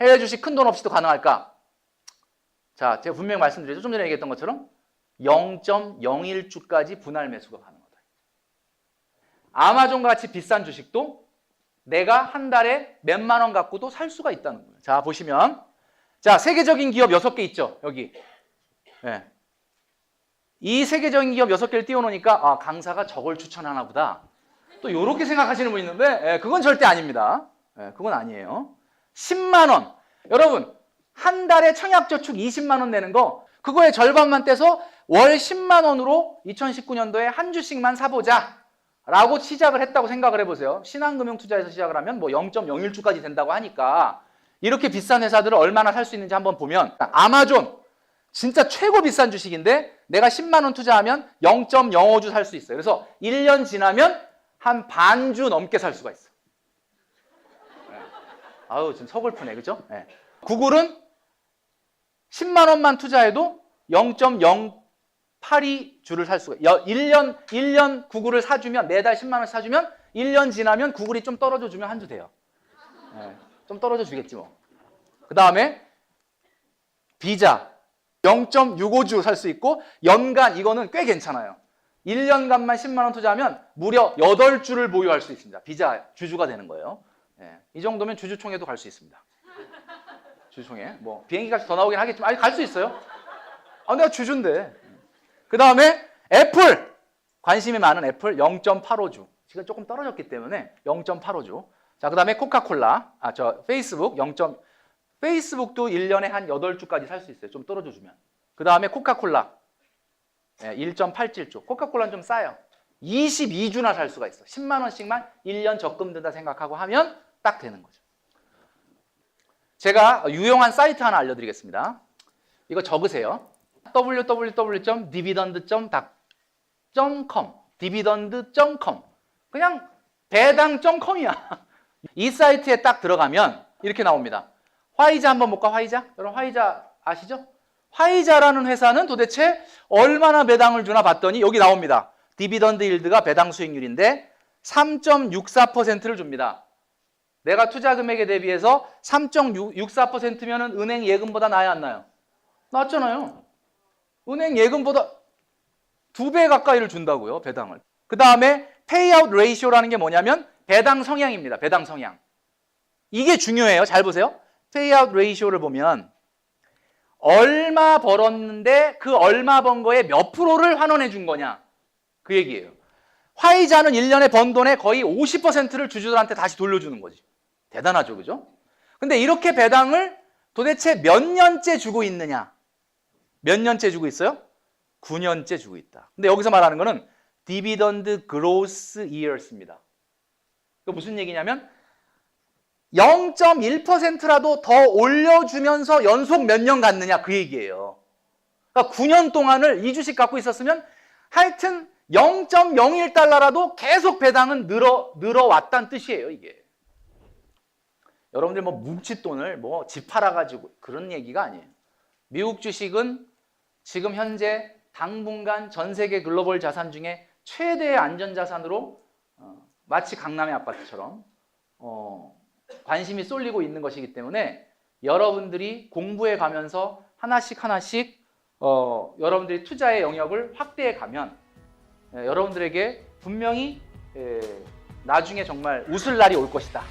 해외 주식 큰 돈 없이도 가능할까? 자, 제가 분명히 말씀드렸죠. 좀 전에 얘기했던 것처럼 0.01주까지 분할 매수가 가능하다. 아마존 같이 비싼 주식도 내가 한 달에 몇만 원 갖고도 살 수가 있다는 거예요. 자, 보시면 자, 세계적인 기업 6개 있죠. 여기. 예. 이 세계적인 기업 6개를 띄워놓으니까 아, 강사가 저걸 추천하나 보다. 또 이렇게 생각하시는 분 있는데 예, 그건 절대 아닙니다. 예, 그건 아니에요. 10만 원. 여러분 한 달에 청약저축 20만 원 내는 거 그거의 절반만 떼서 월 10만 원으로 2019년도에 한 주씩만 사보자. 라고 시작을 했다고 생각을 해보세요. 신한금융투자에서 시작을 하면 뭐 0.01주까지 된다고 하니까 이렇게 비싼 회사들을 얼마나 살 수 있는지 한번 보면 아마존 진짜 최고 비싼 주식인데 내가 10만 원 투자하면 0.05주 살 수 있어요. 그래서 1년 지나면 한 반 주 넘게 살 수가 있어. 네. 아우 지금 서글프네, 그죠? 네. 구글은 10만 원만 투자해도 0.082주를 살 수가. 여- 1년 1년 구글을 사주면 매달 10만 원 사주면 1년 지나면 구글이 좀 떨어져 주면 한 주 돼요. 네. 좀 떨어져 주겠지 뭐. 그 다음에 비자 0.65주 살 수 있고 연간 이거는 꽤 괜찮아요. 1년간만 10만 원 투자하면 무려 8주를 보유할 수 있습니다. 비자 주주가 되는 거예요. 예, 이 정도면 주주총회도 갈 수 있습니다. 주주총회. 뭐 비행기 값이 더 나오긴 하겠지만 아니 갈 수 있어요. 아 내가 주주인데. 그 다음에 애플 관심이 많은 애플 0.85주. 지금 조금 떨어졌기 때문에 0.85주. 자, 그 다음에 코카콜라. 아, 저 페이스북 0. 페이스북도 1년에 한 8주까지 살 수 있어요. 좀 떨어져 주면. 그 다음에 코카콜라. 예, 1.87조. 코카콜라는 좀 싸요. 22주나 살 수가 있어. 10만 원씩만 1년 적금 든다 생각하고 하면 딱 되는 거죠. 제가 유용한 사이트 하나 알려드리겠습니다. 이거 적으세요. www.dividend.com dividend.com 그냥 배당.com이야. 이 사이트에 딱 들어가면 이렇게 나옵니다. 화이자 한번 볼까? 화이자? 여러분 화이자 아시죠? 화이자라는 회사는 도대체 얼마나 배당을 주나 봤더니 여기 나옵니다. 디비던드 일드가 배당 수익률인데 3.64%를 줍니다. 내가 투자 금액에 대비해서 3.64%면은 은행 예금보다 나야 안 나요? 낫잖아요. 은행 예금보다 두 배 가까이를 준다고요, 배당을. 그 다음에 페이아웃 레이쇼라는 게 뭐냐면 배당 성향입니다. 배당 성향. 이게 중요해요. 잘 보세요. 페이아웃 레이쇼를 보면 얼마 벌었는데 그 얼마 번 거에 몇 프로를 환원해 준 거냐. 그 얘기예요. 화이자는 1년에 번 돈의 거의 50%를 주주들한테 다시 돌려주는 거지. 대단하죠. 그죠? 근데 이렇게 배당을 도대체 몇 년째 주고 있느냐? 몇 년째 주고 있어요? 9년째 주고 있다. 근데 여기서 말하는 거는 디비던드 그로스 이어스입니다. 그 무슨 얘기냐면 0.1%라도 더 올려주면서 연속 몇 년 갔느냐 그 얘기예요. 그러니까 9년 동안을 이 주식 갖고 있었으면 하여튼 0.01달러라도 계속 배당은 늘어 늘어왔다는 뜻이에요 이게. 여러분들 뭐 뭉칫돈을 뭐 집 팔아가지고 그런 얘기가 아니에요. 미국 주식은 지금 현재 당분간 전 세계 글로벌 자산 중에 최대의 안전 자산으로 어, 마치 강남의 아파트처럼 어, 관심이 쏠리고 있는 것이기 때문에 여러분들이 공부해 가면서 하나씩 하나씩 어, 여러분들이 투자의 영역을 확대해 가면 예, 여러분들에게 분명히 예, 나중에 정말 웃을 날이 올 것이다.